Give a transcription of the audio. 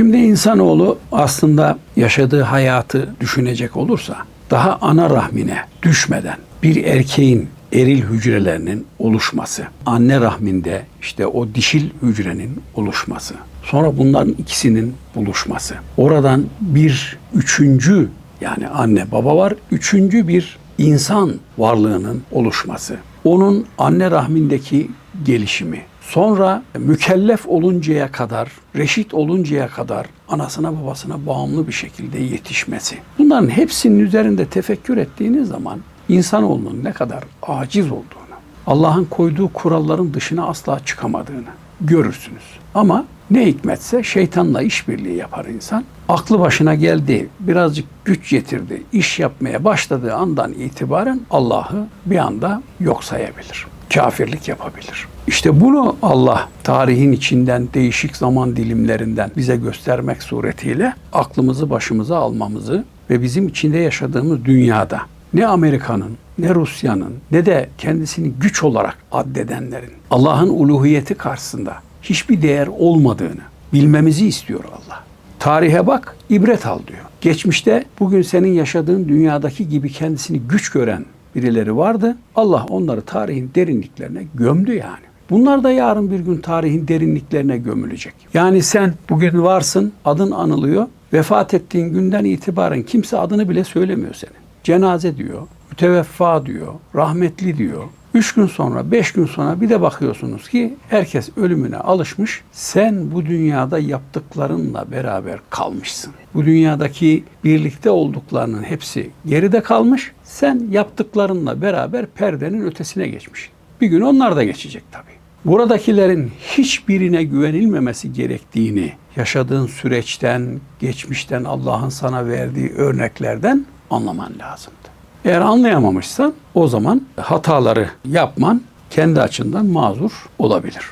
Şimdi insanoğlu aslında yaşadığı hayatı düşünecek olursa daha ana rahmine düşmeden bir erkeğin eril hücrelerinin oluşması, anne rahminde işte o dişil hücrenin oluşması, sonra bunların ikisinin buluşması, oradan bir üçüncü yani anne baba var, üçüncü bir insan varlığının oluşması, onun anne rahmindeki gelişimi, sonra mükellef oluncaya kadar, reşit oluncaya kadar anasına babasına bağımlı bir şekilde yetişmesi. Bunların hepsinin üzerinde tefekkür ettiğiniz zaman insanoğlunun ne kadar aciz olduğunu, Allah'ın koyduğu kuralların dışına asla çıkamadığını görürsünüz. Ama ne hikmetse şeytanla işbirliği yapar insan. Aklı başına geldi, birazcık güç getirdi, iş yapmaya başladığı andan itibaren Allah'ı bir anda yok sayabilir. Kafirlik yapabilir. İşte bunu Allah tarihin içinden değişik zaman dilimlerinden bize göstermek suretiyle aklımızı başımıza almamızı ve bizim içinde yaşadığımız dünyada ne Amerika'nın, ne Rusya'nın, ne de kendisini güç olarak addedenlerin Allah'ın uluhiyeti karşısında hiçbir değer olmadığını bilmemizi istiyor Allah. Tarihe bak, ibret al diyor. Geçmişte bugün senin yaşadığın dünyadaki gibi kendisini güç gören birileri vardı. Allah onları tarihin derinliklerine gömdü yani. Bunlar da yarın bir gün tarihin derinliklerine gömülecek. Yani sen bugün varsın, adın anılıyor. Vefat ettiğin günden itibaren kimse adını bile söylemiyor senin. Cenaze diyor, müteveffa diyor, rahmetli diyor. Üç gün sonra, beş gün sonra bir de bakıyorsunuz ki herkes ölümüne alışmış. Sen bu dünyada yaptıklarınla beraber kalmışsın. Bu dünyadaki birlikte olduklarının hepsi geride kalmış. Sen yaptıklarınla beraber perdenin ötesine geçmişsin. Bir gün onlar da geçecek tabii. Buradakilerin hiçbirine güvenilmemesi gerektiğini yaşadığın süreçten, geçmişten Allah'ın sana verdiği örneklerden anlaman lazımdı. Eğer anlayamamışsan o zaman hataları yapman kendi açından mazur olabilir.